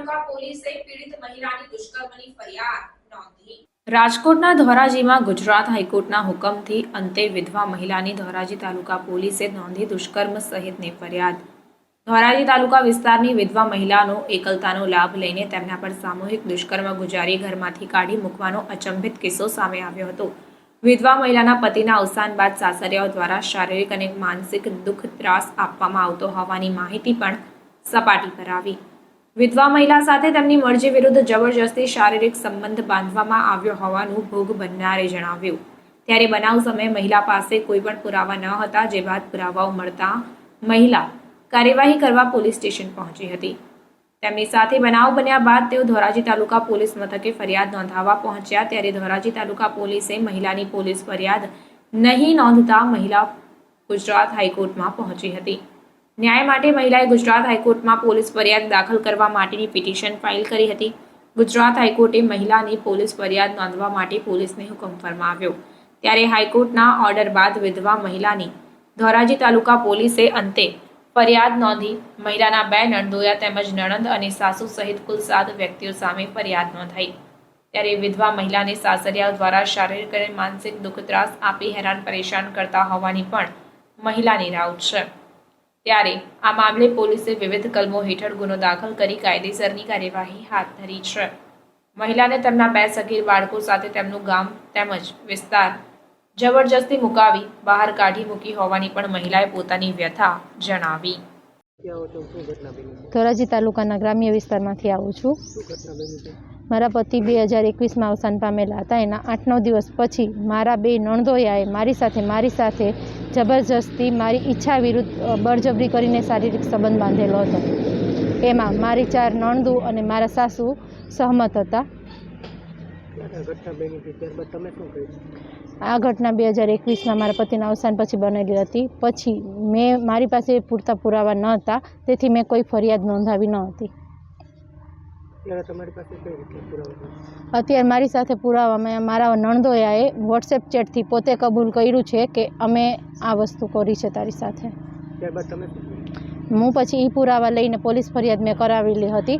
તાલુકા પોલીસે પીડિત મહિલાની દુષ્કર્મની ફરિયાદ નોંધી. રાજકોટના ધોરાજીમાં ગુજરાત હાઈકોર્ટના હુકમથી અંતે વિધવા મહિલાની ધોરાજી તાલુકા પોલીસે નોંધી દુષ્કર્મ સહિતની ફરિયાદ. ધોરાજી તાલુકા વિસ્તારની વિધવા મહિલાનો એકલતાનો લાભ લઈને તેમના પર સામૂહિક દુષ્કર્મ ગુજારી ઘરમાંથી કાઢી મૂકવાનો અચંભિત કિસ્સો સામે આવ્યો હતો. વિધવા મહિલાના પતિના અવસાન બાદ સાસરિયાઓ દ્વારા શારીરિક અને માનસિક દુઃખ ત્રાસ આપવામાં આવતો હોવાની માહિતી પણ સપાટી પર આવી. વિધવા મહિલા સાથે તેમની મરજી વિરુદ્ધ જબરજસ્તી શારીરિક સંબંધ બાંધવામાં આવ્યો હોવાનું ભોગ બનનારે જણાવ્યું. ત્યારે બનાવ સમયે મહિલા પાસે કોઈ પણ પુરાવા ન હતા, જે બાદ પુરાવાઓ મળતા મહિલા કાર્યવાહી કરવા પોલીસ સ્ટેશન પહોંચી હતી. તેમની સાથે બનાવ બન્યા બાદ તેઓ ધોરાજી તાલુકા પોલીસ મથકે ફરિયાદ નોંધાવવા પહોંચ્યા. ત્યારે ધોરાજી તાલુકા પોલીસે મહિલાની પોલીસ ફરિયાદ નહીં નોંધતા મહિલા ગુજરાત હાઈકોર્ટમાં પહોંચી હતી. ન્યાય માટે મહિલાએ ગુજરાત હાઈકોર્ટમાં પોલીસ ફરિયાદ દાખલ કરવા માટેની પિટિશન ફાઇલ કરી હતી. ગુજરાત હાઈકોર્ટે મહિલાની પોલીસ ફરિયાદ નોંધવા માટે પોલીસને હુકમ ફરમાવ્યો. ત્યારે હાઈકોર્ટના ઓર્ડર બાદ વિધવા મહિલાની ધોરાજી તાલુકા પોલીસે અંતે ફરિયાદ નોંધી મહિલાના બે નણદોયા તેમજ નણંદ અને સાસુ સહિત કુલ સાત વ્યક્તિઓ સામે ફરિયાદ નોંધાઈ. ત્યારે વિધવા મહિલાને સાસરિયાઓ દ્વારા શારીરિક અને માનસિક દુઃખ ત્રાસ આપી હેરાન પરેશાન કરતા હોવાની પણ મહિલાની રાઉત છે. ત્યારે આ મામલે પોલીસે વિવિધ કલમો હેઠળ ગુનો દાખલ કરી કાયદેસરની કાર્યવાહી હાથ ધરી છે. મહિલાને તેમના બે સગીર બાળકો સાથે તેમનું ગામ તેમજ વિસ્તાર જબરજસ્તી મુકાવી બહાર કાઢી મૂકી હોવાની પણ મહિલાએ પોતાની વ્યથા જણાવી. ધોરાજી તાલુકાના ગ્રામ્ય વિસ્તારમાંથી આવું છે. મારા પતિ બે હજાર એકવીસમાં અવસાન પામેલા હતા. એના આઠ નવ દિવસ પછી મારા બે નણદોયાએ મારી સાથે મારી સાથે જબરજસ્તી મારી ઈચ્છા વિરુદ્ધ બળજબરી કરીને શારીરિક સંબંધ બાંધેલો હતો. એમાં મારી ચાર નણદુ અને મારા સાસુ સહમત હતા. આ ઘટના બે હજાર એકવીસમાં મારા પતિના અવસાન પછી બનેલી હતી. પછી મેં મારી પાસે પૂરતા પુરાવા ન હતા તેથી મેં કોઈ ફરિયાદ નોંધાવી ન હતી. ત્યારે તમારી પાસે કઈ રીતે પુરાવા અત્યારે મારી સાથે પુરાવા મેં મારા નણદોયાએ વોટ્સએપ ચેટથી પોતે કબૂલ કર્યું છે કે અમે આ વસ્તુ કરી છે તારી સાથે. ત્યારબાદ તમે હું પછી એ પુરાવા લઈને પોલીસ ફરિયાદ મેં કરાવેલી હતી.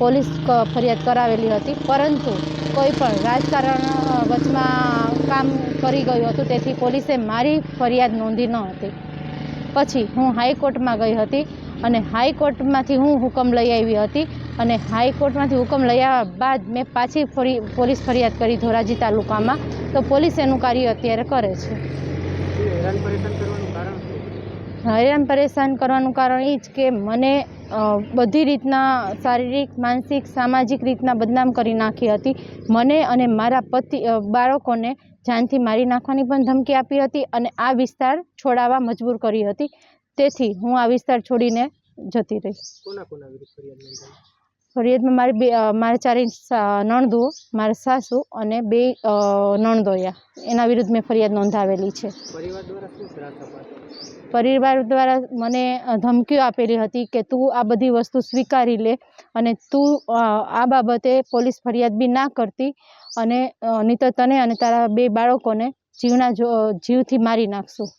પોલીસ ફરિયાદ કરાવેલી હતી. પરંતુ કોઈ પણ રાજકારણ વચમાં કામ કરી ગયું હતું તેથી પોલીસે મારી ફરિયાદ નોંધી ન હતી. પછી હું હાઈકોર્ટમાં ગઈ હતી. અને હાઈકોર્ટમાંથી હું હુકમ લઈ આવી હતી અને હાઈકોર્ટમાંથી હુકમ લઈ આવ્યા બાદ મેં પાછી ફરી પોલીસ ફરિયાદ કરી ધોરાજી તાલુકામાં. તો પોલીસ એનું કાર્ય અત્યારે કરે છે. હેરાન પરેશાન કરવાનું કારણ એ જ કે મને બધી રીતના શારીરિક માનસિક સામાજિક રીતના બદનામ કરી નાખી હતી. મને અને મારા પતિ બાળકોને જાનથી મારી નાખવાની પણ ધમકી આપી હતી અને આ વિસ્તાર છોડાવવા મજબૂર કરી હતી. તેથી હું આ વિસ્તાર છોડીને જતી રહી. ફરિયાદમાં મારી બે મારે ચારે નણદુઓ મારા સાસુ અને બે નણદોયા. એના વિરુદ્ધ મેં ફરિયાદ નોંધાવેલી છે. પરિવાર દ્વારા મને ધમકીઓ આપેલી હતી કે તું આ બધી વસ્તુ સ્વીકારી લે અને તું આ બાબતે પોલીસ ફરિયાદ બી ના કરતી અને નહીં તને અને તારા બે બાળકોને જીવના જો જીવથી મારી નાખશું.